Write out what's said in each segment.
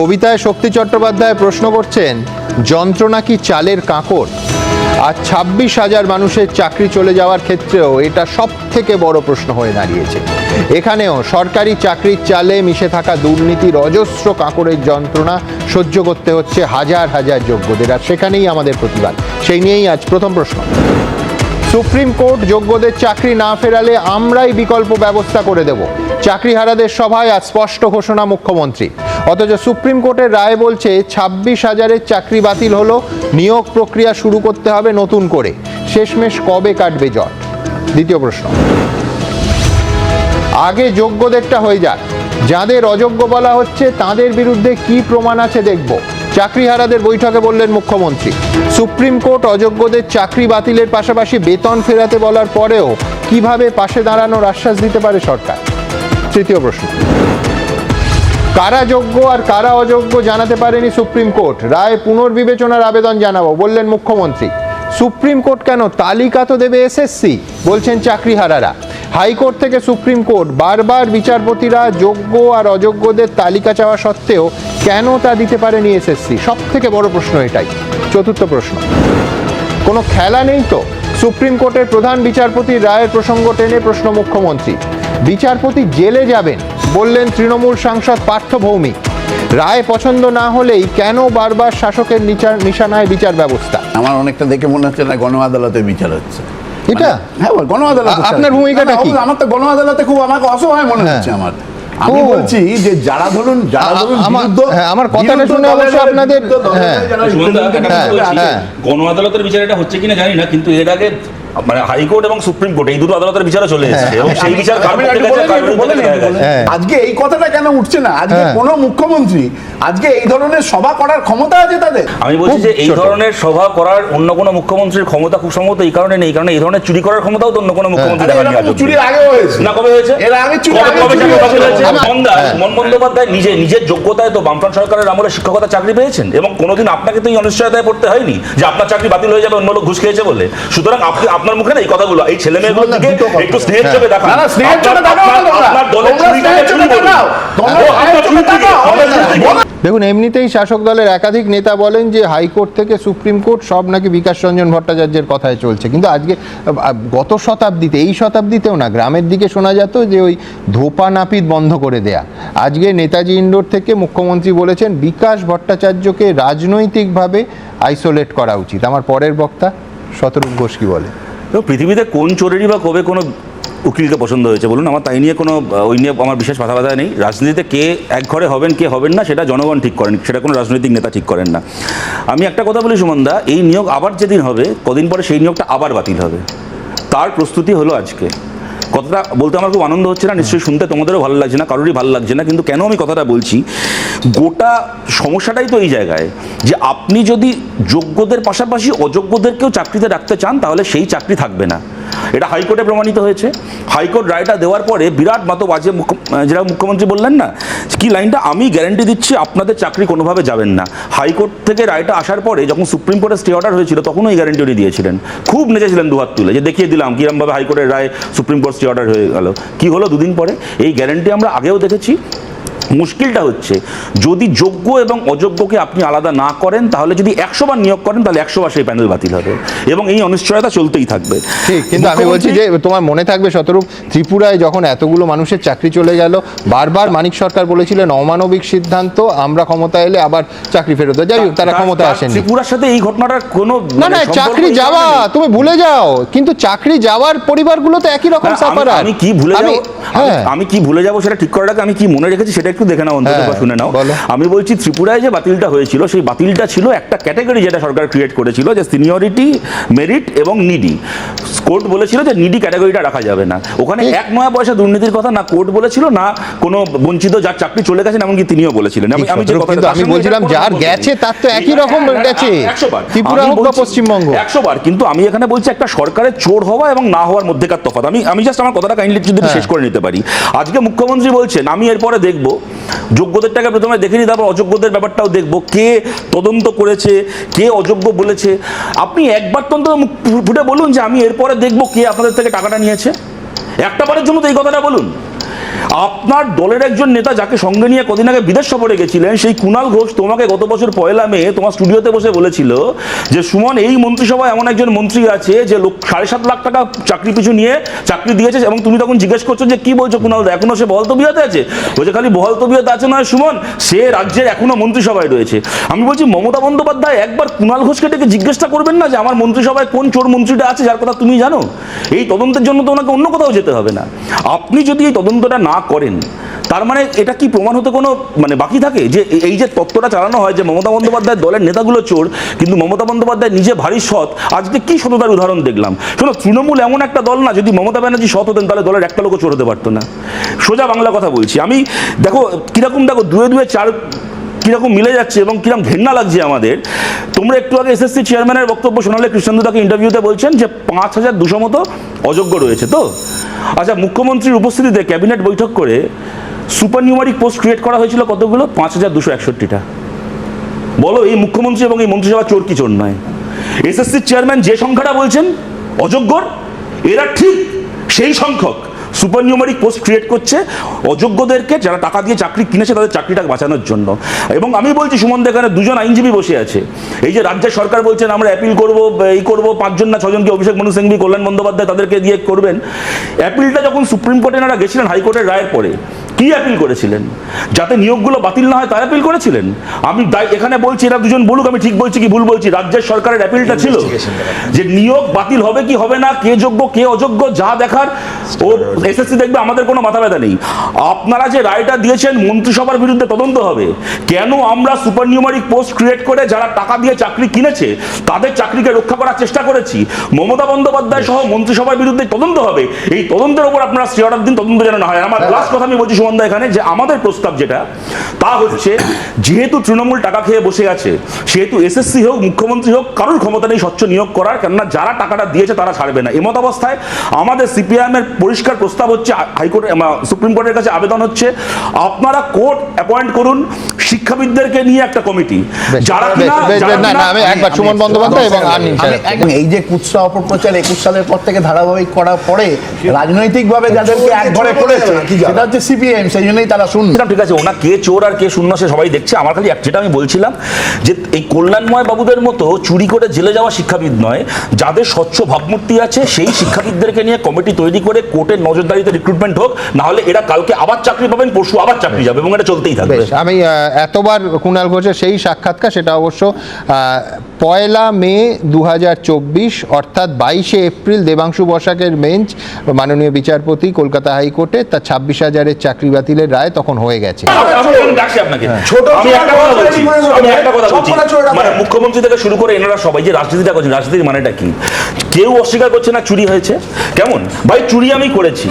কবিতায় শক্তি চট্টোপাধ্যায় প্রশ্ন করছেন, যন্ত্রণা কি চালের কাঁকড়? আর ছাব্বিশ হাজার মানুষের চাকরি চলে যাওয়ার ক্ষেত্রেও এটা সব থেকে বড় প্রশ্ন হয়ে দাঁড়িয়েছে। এখানেও সরকারি চাকরির চালে মিশে থাকা দুর্নীতির অজস্র কাঁকড়ের যন্ত্রণা সহ্য করতে হচ্ছে হাজার হাজার যোগ্যদের। আর সেখানেই আমাদের প্রতিবাদ। সেই নিয়েই আজ প্রথম প্রশ্ন। সুপ্রিম কোর্ট যোগ্যদের চাকরি না ফেরালে আমরাই বিকল্প ব্যবস্থা করে দেব। চাকরিহারাদের সভায় আজ স্পষ্ট ঘোষণা মুখ্যমন্ত্রী অথচ সুপ্রিম কোর্টের রায় বলছে ছাব্বিশ হাজারের চাকরি বাতিল হলো, নিয়োগ প্রক্রিয়া শুরু করতে হবে নতুন করে। শেষমেশ কবে কাটবে জট? দ্বিতীয় প্রশ্ন। আগে যোগ্যদেরটা হয়ে যাক। যাদের অযোগ্য বলা হচ্ছে, তাদের বিরুদ্ধে কি প্রমাণ আছে দেখব। চাকরিহারাদের বৈঠকে বললেন মুখ্যমন্ত্রী। সুপ্রিম কোর্ট অযোগ্যদের চাকরি বাতিলের পাশাপাশি বেতন ফেরাতে বলার পরেও কীভাবে পাশে দাঁড়ানোর আশ্বাস দিতে পারে সরকার? তৃতীয় প্রশ্ন। কারা যোগ্য আর কারা অযোগ্য জানাতে পারেনি সুপ্রিম কোর্ট। রায় পুনর্বিবেচনার আবেদন জানাব, বললেন মুখ্যমন্ত্রী। সুপ্রিম কোর্ট কেন তালিকা তো দেবে এসএসসি? বলছেন চাকরিহারারা। হাইকোর্ট থেকে সুপ্রিম কোর্ট, বারবার বিচারপতিরা যোগ্য আর অযোগ্যদের তালিকা চাওয়া সত্ত্বেও কেন তা দিতে পারেনি এসএসসি? সব থেকে বড় প্রশ্ন এটাই। চতুর্থ প্রশ্ন। কোনো খেলা নেই তো? সুপ্রিম কোর্টের প্রধান বিচারপতির রায়ের প্রসঙ্গ টেনে প্রশ্ন মুখ্যমন্ত্রী। বিচারপতি জেলে যাবেন বললেন তৃণমূল সাংসদ পার্থ ভৌমিক রায় পছন্দ না হলেই কেন বারবার শাসকের নিচার নিশানায় বিচার ব্যবস্থা আমার অনেকটা দেখে মনে হচ্ছে না গণ আদালতে বিচার হচ্ছে এটা? মানে- হ্যাঁ বল, গণ আদালতে আপনার ভূমিকাটা কি? আমার তো গণ আদালতে খুব আমাকে অসহায় মনে হ্যাঁ। হচ্ছে আমার আমি বলছি যে যারা ধরুন যারা ধরুন আমার- হ্যাঁ, আমার কথাটা শুনে অবশ্য আপনাদের- হ্যাঁ। গণ আদালতের বিচার এটা হচ্ছে কিনা জানি না কিন্তু এর আগে মানে হাইকোর্ট এবং সুপ্রিম কোর্ট এই দুটো আদালতের বিচারও চলে এসেছে। এবং সেই বিচার। হ্যাঁ। আজকে এই কথাটা কেন উঠছে না? আজকে হ্যাঁ। কোন মুখ্যমন্ত্রী আজকে এই ধরনের সভা করার ক্ষমতা আছে তাদের? আমি বলছি যে এই ধরনের সভা করার অন্য কোনো মুখ্যমন্ত্রীর ক্ষমতা খুব সম্ভবত এই কারণে নেই কারণ এই ধরনের চুরি করার ক্ষমতাও তো অন্য কোনো মুখ্যমন্ত্রী আজ চুরি আগেও হয়েছে। না কবে হয়েছে? এর আগে চুরি আগে? মন বন্দ্যোপাধ্যায় নিজে নিজের যোগ্যতায় তো বামফ্রন্ট সরকারের আমলে শিক্ষকতা চাকরি পেয়েছেন এবং কোনোদিন আপনাকে তো এই অনিশ্চয়তায় পড়তে হয়নি যে আপনার চাকরি বাতিল হয়ে যাবে অন্য লোক ঘুষ খেয়েছে বলে। সুতরাং আপনি আপনার মুখে না এই কথাগুলো এই ছেলে মেয়েগুলোর সুমনদা, দিকে একটু স্নেহের চোখে না, স্নেহের আপনার- দলের চুরিটাকে চুরি। বলো। দেখুন এমনিতেই শাসক দলের একাধিক নেতা বলেন যে হাইকোর্ট থেকে সুপ্রিম কোর্ট সব নাকি বিকাশ রঞ্জন ভট্টাচার্যের কথায় চলছে। কিন্তু আজকে গত শতাব্দীতে এই শতাব্দীতেও না গ্রামের দিকে শোনা যেত যে ওই ধোপা নাপিত বন্ধ করে দেয়া। আজকে নেতাজি ইন্ডোর থেকে মুখ্যমন্ত্রী বলেছেন বিকাশ ভট্টাচার্যকে রাজনৈতিকভাবে আইসোলেট করা উচিত। আমার পরের বক্তা শতরূপ ঘোষ কি বলে? তো পৃথিবীতে কোন চোরেরই বা কবে কোনো উকিলকে পছন্দ হয়েছে? বলুন, আমার তাই নিয়ে কোনো ওই নিয়ে আমার বিশেষ মাথা ব্যথা নেই। রাজনীতিতে কে এক ঘরে হবেন, কে হবেন না, সেটা জনগণ ঠিক করেন, সেটা কোনো রাজনৈতিক নেতা ঠিক করেন না। আমি একটা কথা বলি সুমনদা, এই নিয়োগ আবার যেদিন হবে, কদিন পরে সেই নিয়োগটা আবার বাতিল হবে। তার প্রস্তুতি হলো আজকে। কথাটা বলতে আমার খুব আনন্দ হচ্ছে না, নিশ্চয়ই শুনতে তোমাদেরও ভালো লাগছে না, কারোরই ভালো লাগছে না, কিন্তু কেন আমি কথাটা বলছি? গোটা সমস্যাটাই তো এই জায়গায় যে আপনি যদি যোগ্যদের পাশাপাশি অযোগ্যদেরকেও চাকরিতে রাখতে চান, তাহলে সেই চাকরি থাকবে না। এটা হাইকোর্টে প্রমাণিত হয়েছে। হাইকোর্ট রায়টা দেওয়ার পরে বিরাট মতো বাজে যেটা মুখ্যমন্ত্রী বললেন না, কি লাইনটা? আমি গ্যারান্টি দিচ্ছি আপনাদের চাকরি কোনোভাবে যাবেন না। হাইকোর্ট থেকে রায়টা আসার পরে যখন সুপ্রিম কোর্টের স্টে অর্ডার হয়েছিল তখন ওই গ্যারান্টি উনি দিয়েছিলেন। খুব নেচেছিলেন দুহাত তুলে যে দেখিয়ে দিলাম কিরমভাবে হাইকোর্টের রায় সুপ্রিম কোর্ট স্টে অর্ডার হয়ে গেল। কি হলো দুদিন পরে? এই গ্যারান্টি আমরা আগেও দেখেছি। মুশকিলটা হচ্ছে যদি যোগ্য এবং অযোগ্যকে আপনি আলাদা না করেন তাহলে যদি একশো বার নিয়োগ করেন তাহলে একশো বার সেই প্যানেল বাতিল হবে। এবং এই অনিশ্চয়তা চলতেই থাকবে। ঠিক কিন্তু আমি বলছি যে তোমার মনে থাকবে শতরূপ ত্রিপুরায় যখন এতগুলো মানুষের চাকরি চলে গেল বারবার মানিক সরকার বলেছিলেন অমানবিক সিদ্ধান্ত আমরা ক্ষমতা এলে আবার চাকরি ফেরত দেয়। যাই হোক তারা ক্ষমতা আসেনি ত্রিপুরার সাথে এই ঘটনাটার কোনো না মানে না চাকরি যাওয়া তুমি ভুলে যাও কিন্তু চাকরি যাওয়ার পরিবারগুলো তো একই রকম হ্যাঁ, আমি- কি ভুলে যাব? আমি- হ্যাঁ। আমি- আমি কি ভুলে যাব সেটা ঠিক করার আগে আমি কি মনে রেখেছি সেটা একটু দেখে নাও অন্তত হ্যাঁ, বা শুনে নাও আমি বলছি ত্রিপুরায় যে বাতিলটা হয়েছিল সেই বাতিলটা ছিল একটা ক্যাটাগরি যেটা সরকার ক্রিয়েট করেছিল যে সিনিয়রিটি মেরিট এবং নিডি কোর্ট বলেছিল যে নিডি ক্যাটাগরিটা রাখা যাবে না ওখানে এক নয়া পয়সা দুর্নীতির কথা না কোর্ট বলেছিল না কোনো বঞ্চিত যার চাকরি চলে গেছেন এমনকি তিনিও বলেছিলেন আমি আমি যে আমি বলছিলাম যার গেছে। তার তো একই রকম হ্যাঁ, হ্যাঁ, গেছে। বার। ত্রিপুরা হোক বা পশ্চিমবঙ্গ। একশো বার কিন্তু আমি এখানে বলছি একটা সরকারের চোর হওয়া এবং না হওয়ার মধ্যেকার তফাৎ আমি আমি জাস্ট আমার কথাটা কাইন্ডলি যদি হ্যাঁ। শেষ করে নিতে পারি আজকে মুখ্যমন্ত্রী বলছেন আমি এরপরে দেখব যোগ্যদেরটাকে প্রথমে দেখে নিই, তারপর অযোগ্যদের ব্যাপারটাও দেখব। কে তদন্ত করেছে, কে অযোগ্য বলেছে। আপনি একবার তন্ত ফুটে বলুন যে আমি এরপরে দেখব কে আপনাদের থেকে টাকাটা নিয়েছে। একটা বারের জন্য তো এই কথাটা বলুন। আপনার দলের একজন নেতা যাকে সঙ্গে নিয়ে কদিন আগে বিদেশ সফরে গেছিলেন, সেই কুণাল ঘোষ তোমাকে গত বছর পয়লা মে তোমার স্টুডিওতে বসে বলেছিল যে, সুমন, এই মন্ত্রিসভায় এমন একজন মন্ত্রী আছে যে লোক সাড়ে সাত লাখ টাকা চাকরি পিছু নিয়ে চাকরি দিয়েছে এবং তুমি তখন জিজ্ঞেস করছ যে, কি বলছো কুণাল দা? এখনও সে বহল তবিয়াতে আছে? বলছে, খালি বহল তবিয়াতে আছে নয়, সুমন, সে রাজ্যের এখনও মন্ত্রিসভায় রয়েছে। আমি বলছি, মমতা বন্দ্যোপাধ্যায় একবার কুণাল ঘোষকে ডেকে জিজ্ঞেসটা করবেন না যে, আমার মন্ত্রিসভায় কোন চোর মন্ত্রীটা আছে, যার কথা তুমি জানো? এই তদন্তের জন্য তো ওনাকে অন্য কোথাও যেতে হবে না। আপনি যদি এই তদন্তটা না করেন, তার মানে এটা কি প্রমাণ হতে কোনো মানে বাকি থাকে? যে এই যে তত্ত্বটা চালানো হয় যে মমতা বন্দ্যোপাধ্যায় দলের নেতাগুলো চোর, কিন্তু মমতা বন্দ্যোপাধ্যায় নিজে ভারী সৎ, আজকে কি সততার উদাহরণ দেখলাম? শোনো, তৃণমূল এমন একটা দল না, যদি মমতা ব্যানার্জি সৎ হতেন, তাহলে দলের একটা লোকও চোর হতে পারতো না। সোজা বাংলা কথা বলছি। আমি, দেখো, কীরকম, দেখো, দুয়ে দুয়ে চার কীরকম মিলে যাচ্ছে এবং কীরকম ঘেন্না লাগছে আমাদের। তোমরা একটু আগে এসএসসি চেয়ারম্যানের বক্তব্য শোনালে কৃষ্ণেন্দু তাকে ইন্টারভিউতে বলছেন যে পাঁচ হাজার দুশো মতো অযোগ্য রয়েছে তো? আচ্ছা মুখ্যমন্ত্রীর উপস্থিতিতে ক্যাবিনেট বৈঠক করে সুপার নিউমারিক পোস্ট ক্রিয়েট করা হয়েছিল কতগুলো? পাঁচ হাজার দুশো একষট্টিটা। বলো, এই মুখ্যমন্ত্রী এবং এই মন্ত্রিসভা চোর কি চোর নয়? এসএসসির চেয়ারম্যান যে সংখ্যাটা বলছেন, অযোগ্যর, এরা ঠিক সেই সংখ্যক। সুপার নিউমারিক পোস্ট ক্রিয়েট করছে, অযোগ্যদেরকে যারা টাকা দিয়ে চাকরি কিনেছে তাদের চাকরিটা বাঁচানোর জন্য। এবং আমি বলছি, সুমন এখানে দুজন আইনজীবী বসে আছে। এই যে রাজ্যের সরকার বলছেন, আমরা অ্যাপিল করব, এই করব, পাঁচজন না ছজনকে অভিষেক মনু সিংবি কল্যাণ বন্দ্যোপাধ্যায় তাদেরকে দিয়ে করবেন? অ্যাপিলটা যখন সুপ্রিম কোর্টে এনারা গেছিলেন হাইকোর্টের রায়ের পরে কি অ্যাপিল করেছিলেন? যাতে নিয়োগগুলো বাতিল না হয় তাই অ্যাপিল করেছিলেন? আমি এখানে বলছি এরা দুজন বলুক আমি ঠিক বলছি কি ভুল বলছি? রাজ্যের সরকারের অ্যাপিলটা ছিল যে নিয়োগ বাতিল হবে কি হবে না কে যোগ্য কে অযোগ্য যা দেখার ও এসএসসি দেখবে আমাদের কোনো মাথা ব্যথা নেই। আপনারা যে রায়টা দিয়েছেন মন্ত্রিসভার বিরুদ্ধে তদন্ত হবে। কেন আমরা সুপার নিউমারিক পোস্ট ক্রিয়েট করে যারা টাকা দিয়ে চাকরি কিনেছে তাদের চাকরিকে রক্ষা করার চেষ্টা করেছি? মমতা বন্দ্যোপাধ্যায় সহ মন্ত্রিসভার বিরুদ্ধে তদন্ত হবে। এই তদন্তের উপর আপনারা শ্রী অর্ডার দিন তদন্ত যেন না হয়। আমার লাস্ট কথা আমি বলছি সুমনদা এখানে যে আমাদের প্রস্তাব যেটা, তা হচ্ছে যেহেতু তৃণমূল টাকা খেয়ে বসে আছে, সেহেতু এসএসসি হোক, মুখ্যমন্ত্রী হোক, কারোর ক্ষমতা নেই স্বচ্ছ নিয়োগ করার, কেননা যারা টাকাটা দিয়েছে তারা ছাড়বে না। এমত অবস্থায় আমাদের সিপিআইএম এর পরিষ্কার প্রস্তাব হচ্ছে, হাইকোর্ট, সুপ্রিম কোর্টের কাছে আবেদন হচ্ছে, আপনারা কোর্ট অ্যাপয়েন্ট করুন শিক্ষাবিদদেরকে নিয়ে একটা কমিটি। যারা কিনা আমি একবার সুমন বন্দ্যোপাধ্যায় এবং আমি এই যে কুৎসা অপপ্রচার একুশ সালের পর থেকে ধারাবাহিক করার পরে রাজনৈতিকভাবে যাদেরকে এক ঘরে করেছে সেটা হচ্ছে সিপিএম সেই জন্যই তারা শূন্য। ঠিক আছে ওনা কে চোর আর কে শূন্য সে সবাই দেখছে। আমার খালি যেটা আমি বলছিলাম যে এই কল্যাণময় বাবুদের মতো চুরি করে জেলে যাওয়া শিক্ষাবিদ নয় যাদের স্বচ্ছ ভাবমূর্তি আছে সেই শিক্ষাবিদদেরকে নিয়ে কমিটি তৈরি করে কোর্টের নজরদারিতে রিক্রুটমেন্ট হোক না হলে এরা কালকে আবার চাকরি পাবেন পরশু আবার চাকরি যাবে এবং এটা চলতেই থাকবে। আমি আহ, এতবার কুণাল ঘোষের সেই সাক্ষাৎকার সেটা অবশ্য পয়লা মে দু অর্থাৎ বাইশে এপ্রিল দেবাংশু বসাকের বেঞ্চ মাননীয় বিচারপতি কলকাতা হাইকোর্টে তার ছাব্বিশ হাজারের চাকরি বাতিলের রায় তখন হয়ে গেছে। চোরেরা মানে। মুখ্যমন্ত্রী থেকে শুরু করে এনারা সবাই যে রাজনীতিটা করছেন রাজনীতির মানেটা কি? কেউ অস্বীকার করছে না চুরি হয়েছে? কেমন? ভাই চুরি আমি করেছি।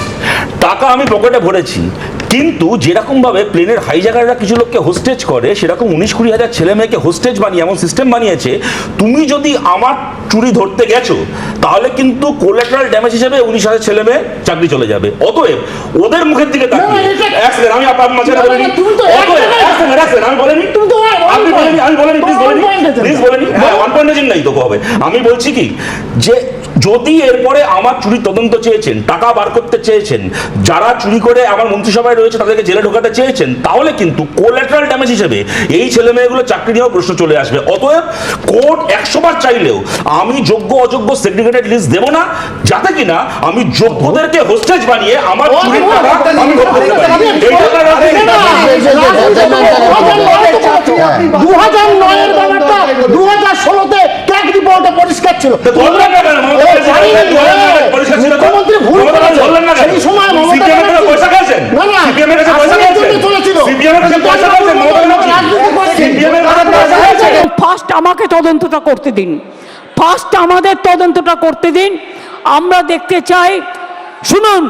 টাকা আমি পকেটে ভরেছি। কিন্তু যেরকম ভাবে প্লেনের হাইজাকাররা কিছু লোককে হোস্টেজ করে সেরকম উনিশ কুড়ি হাজার ছেলে মেয়েকে হোস্টেজ বানিয়ে এমন সিস্টেম বানিয়েছে তুমি যদি আমার চুরি ধরতে গেছো তাহলে কিন্তু কোলেটারাল ড্যামেজ হিসেবে উনিশ হাজার ছেলে মেয়ে চাকরি চলে যাবে অতএব ওদের মুখের দিকে তাকিয়ে আমি আপনার মাঝখানে বলে নিই। তুমি তো এক অতএব, জায়গায়- এক second, এক second, আমি বলে নিই। তুমি তো one- one আপনি বলে নিন, আমি বলে নিই, please বলে নিই। One point আছে। Please বলে নিই। হ্যাঁ, one point নাই তো হবে। আমি বলছি কি যে যদি এরপরে আমার চুরির তদন্ত চেয়েছেন টাকা বার করতে চেয়েছেন যারা চুরি করে আমার মন্ত্রিসভায় রয়েছে তাদেরকে জেলে ঢোকাতে চেয়েছেন তাহলে কিন্তু কোলেটারাল ড্যামেজ হিসেবে এই ছেলে মেয়েগুলো চাকরি নিয়েও প্রশ্ন চলে আসবে। অতএব কোর্ট একশো বার চাইলেও আমি যোগ্য অযোগ্য সেগ্রিগেটেড লিস্ট দেবো না যাতে কিনা আমি যোগ্যদেরকে হোস্টেজ বানিয়ে আমার চুরির টাকা আমি ভোগ করতে পারি এইটা আপনারা দু হাজার নয়ের ব্যাপারটা দু হাজার ষোলোতে ক্যাক রিপোর্টে পরিষ্কার ছিল তো ধরলেন না কেন? মমতা ব্যানার্জি জানি, ধরলেন না কেন? পরিষ্কার ছিল তো? মুখ্যমন্ত্রী ভুল মমতা ব্যানার্জি করেছে। ধরলেন না কেন? সেই সময় মমতা CPM এর কাছে ব্যানার্জি- পয়সা খেয়েছেন? না, না, CPM এর কাছে পয়সা আসলে খেয়েছেন? জন্য চলেছিল। CPM এর কাছে পয়সা খেয়েছেন? মমতা ব্যানার্জি? রাজনীতি করেছে। খেয়েছেন? ফার্স্ট আমাকে তদন্তটা করতে দিন। ফার্স্ট আমাদের তদন্তটা করতে দিন। আমরা দেখতে চাই শুনুন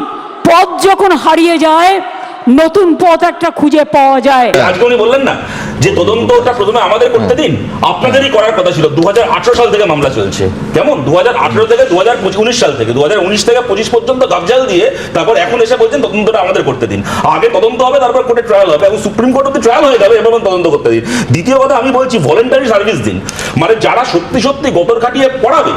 পথ যখন হারিয়ে যায় নতুন পথ একটা খুঁজে পাওয়া যায়। আজকে উনি বললেন না? যে তদন্তটা প্রথমে আমাদের করতে দিন, আপনাদেরই করার কথা ছিল। দুহাজার আঠেরো সাল থেকে মামলা চলছে। কেমন? দুহাজার আঠেরো থেকে দু হাজার উনিশ সাল থেকে। দু হাজার উনিশ থেকে পঁচিশ পর্যন্ত গাবজাল দিয়ে তারপর এখন এসে বলছেন তদন্তটা আমাদের করতে দিন। আগে তদন্ত হবে, তারপর কোর্টে ট্রায়াল হবে। এবং সুপ্রিম কোর্ট অব্দি ট্রায়াল হয়ে যাবে এবং তদন্ত করতে দিন। দ্বিতীয় কথা আমি বলছি ভলেন্টারি সার্ভিস দিন। মানে যারা সত্যি সত্যি গোতর খাটিয়ে পড়াবে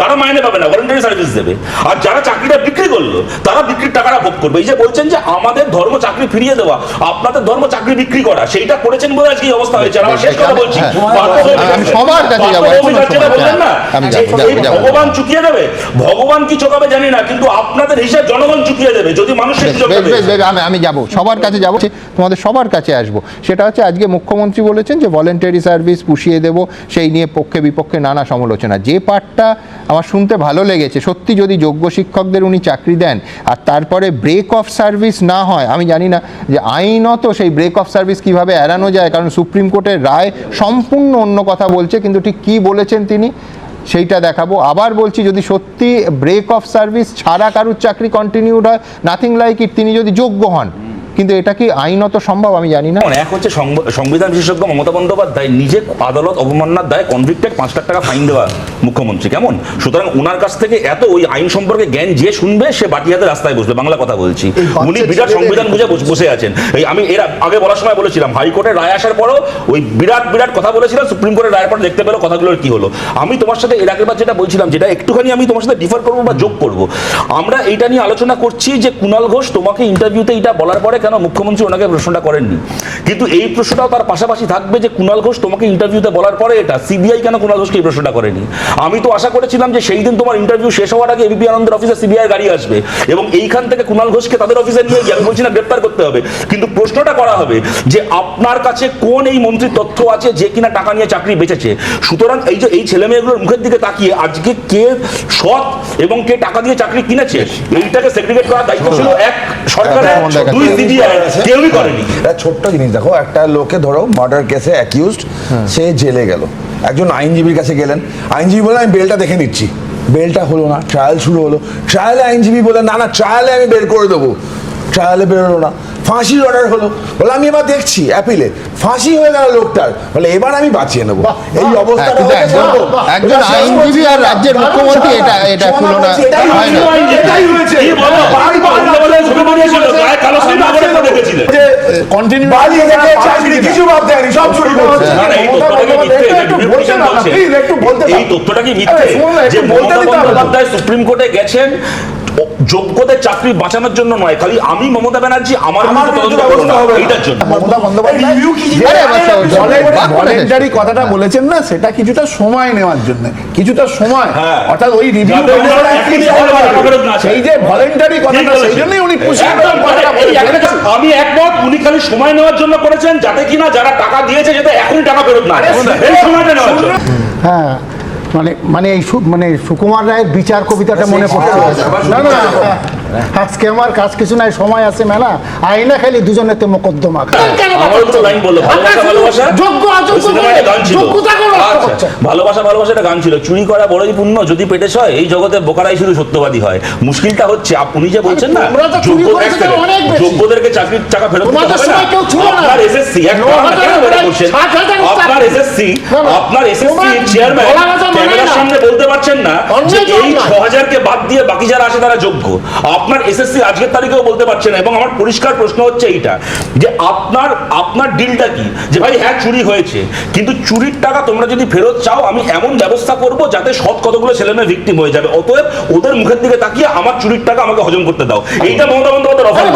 তারা মাইনে পাবে না ভলেন্টারি সার্ভিস দেবে। আর যারা চাকরিটা বিক্রি করল তারা বিক্রির টাকাটা ভোগ করবে। এই যে বলছেন যে আমাদের ধর্ম চাকরি ফিরিয়ে দেওয়া আপনাদের ধর্ম চাকরি বিক্রি করা সেইটা করেছেন বলে আজকে এই অবস্থা হয়েছে। আমার শেষ কথা বলছি হ্যাঁ। পার্থভৌমিক আমি সবার কাছে বললেন না। ভগবান চুকিয়ে দেবে? ভগবান কি চোখাবে জানি না কিন্তু আপনাদের হিসাব জনগণ চুকিয়ে দেবে যদি মানুষের আমি আমি যাব সবার কাছে যাব তোমাদের সবার কাছে আসব। সেটা হচ্ছে আজকে মুখ্যমন্ত্রী বলেছেন যে ভলেন্টারি সার্ভিস পুষিয়ে দেব সেই নিয়ে পক্ষে বিপক্ষে নানা সমালোচনা। যে পার্টটা আমার শুনতে ভালো লেগেছে। সত্যি যদি যোগ্য শিক্ষকদের উনি চাকরি দেন, আর তারপরে ব্রেক অফ সার্ভিস না হয়, আমি জানি না যে আইনত সেই ব্রেক অফ সার্ভিস কীভাবে এড়ানো যায়, কারণ সুপ্রিম কোর্টের রায় সম্পূর্ণ অন্য কথা বলছে, কিন্তু ঠিক কি বলেছেন তিনি, সেইটা দেখাবো। আবার বলছি, যদি সত্যি ব্রেক অফ সার্ভিস ছাড়া কারুর চাকরি কন্টিনিউড হয় নাথিং লাইক ইট তিনি যদি যোগ্য হন কিন্তু এটা কি আইনত সম্ভব আমি জানি না। এক হচ্ছে সংব- সংবিধান বিশেষজ্ঞ মমতা বন্দ্যোপাধ্যায় নিজে আদালত অবমাননার দায় কনভিক্টেড পাঁচ লাখ টাকা ফাইন দেওয়া মুখ্যমন্ত্রী কেমন? সুতরাং ওনার কাছ থেকে এত ওই আইন সম্পর্কে জ্ঞান যে শুনবে সে বাটি হাতে রাস্তায় বসবে বাংলা কথা বলছি। উনি বিরাট সংবিধান বুঝে বসে আছেন। এই আমি এর আগে বলার সময় বলেছিলাম হাইকোর্টের রায় আসার পরও ওই বিরাট বিরাট কথা বলেছিলাম সুপ্রিম কোর্টের রায়ের পর দেখতে পেল কথাগুলোর কি হলো। আমি তোমার সাথে এর আগের যেটা বলছিলাম যেটা একটুখানি আমি তোমার সাথে ডিফার করব বা যোগ করব। আমরা এটা নিয়ে আলোচনা করছি যে কুণাল ঘোষ তোমাকে ইন্টারভিউতে এটা বলার পরে কেন মুখ্যমন্ত্রী ওনাকে প্রশ্নটা করেননি? কিন্তু এই প্রশ্নটাও তার পাশাপাশি থাকবে যে কুণাল ঘোষ তোমাকে ইন্টারভিউতে বলার পরে এটা সিবিআই কেন কুণাল ঘোষকে এই প্রশ্নটা করেনি? আমি তো আশা করেছিলাম যে সেই দিন তোমার ইন্টারভিউ শেষ হওয়ার আগে এবিপি আনন্দের অফিসে সিবিআই গাড়ি আসবে এবং এইখান থেকে কুণাল ঘোষকে তাদের অফিসে নিয়ে গিয়ে আমি বলছি না গ্রেপ্তার করতে হবে। কিন্তু প্রশ্নটা করা হবে যে আপনার কাছে কোন এই মন্ত্রীর তথ্য আছে যে কিনা টাকা নিয়ে চাকরি বেঁচেছে? সুতরাং এই যে এই ছেলে মেয়েগুলোর মুখের দিকে তাকিয়ে আজকে কে সৎ এবং কে টাকা দিয়ে চাকরি কিনেছে? এইটাকে সেগ্রিগেট করার দায়িত্ব ছিল এক সরকারের দুই সিবিআই কেউই করেনি। একটা ছোট্ট জিনিস দেখো একটা লোকে ধরো মার্ডার কেসে অ্যাকিউজড সে জেলে গেল। একজন আইনজীবীর কাছে গেলেন। আইনজীবী বলে আমি বেলটা দেখে নিচ্ছি। বেলটা হলো না ট্রায়াল শুরু হলো। ট্রায়ালে আইনজীবী বলে না না ট্রায়ালে আমি বের করে দেবো। ট্রায়ালে বেরোলো না। ফাঁসির অর্ডার হলো। বলে আমি এবার দেখছি অ্যাপিলে ফাঁসি হয়ে গেল লোকটার। বলে এবার আমি বাঁচিয়ে নেব। এই অবস্থাটা একজন- আইনজীবী আর রাজ্যের মুখ্যমন্ত্রী এটা এটা হয় না। এই তথ্যটা কি মিথ্যে? যে বলতে মমতা বন্দ্যোপাধ্যায় সুপ্রিম কোর্টে গেছেন যোগ্যদের চাকরি বাঁচানোর জন্য নয় খালি আমি মমতা ব্যানার্জি আমার আমার জন্য। ভলেন্টারি কথাটা বলেছেন না সেটা কিছুটা সময় নেওয়ার জন্য। কিছুটা সময়। হ্যাঁ। অর্থাৎ ওই রিভিউ। সেই যে ভলেন্টারি কথাটা সেই জন্যই উনি কথা, আমি একমত উনি খালি সময় নেওয়ার জন্য করেছেন যাতে কিনা যারা টাকা দিয়েছে যাতে এখনই টাকা ফেরত না। এই সময়টা নেওয়ার জন্য। হ্যাঁ মানে মানে এই মানে সুকুমার রায়ের বিচার কবিতাটা মনে পড়ছে। না না। আজকে আমার কাজ কিছু নাই সময় আছে মেলা। আইনা খালি দুজনেতে মোকদ্দমা ভালোবাসা ভালোবাসা? একটা গান ছিল। আচ্ছা, গান ছিল। চুরি করা বড়ই পুণ্য যদি পেটে হয় এই জগতে বোকারাই শুধু সত্যবাদী হয়। মুশকিলটা হচ্ছে আপ- উনি যে বলছেন না। যোগ্যদেরকে চাকরির টাকা ফেরত। আপনার এসএসসি আপনার এসএসসি। আপনার এসএসসি চেয়ারম্যান ক্যামেরার সামনে বলতে পারছেন না যে এই ছ হাজারকে বাদ দিয়ে বাকি যারা আসে তারা যোগ্য। আপনার এসএসসি আজকের তারিখেও বলতে পারছে না, এবং আমার পরিষ্কার প্রশ্ন হচ্ছে এইটা, যে আপনার আপনার ডিলটা কি? যে ভাই হ্যাঁ চুরি হয়েছে, কিন্তু চুরির টাকা তোমরা যদি ফেরত চাও, আমি এমন ব্যবস্থা করব যাতে সৎ কতগুলো ছেলে মেয়ে ভিক্টিম হয়ে যাবে। অতএব ওদের মুখের দিকে তাকিয়ে আমার চুরির টাকা আমাকে হজম করতে দাও। এইটা মমতা বন্দ্যোপাধ্যায় অফার।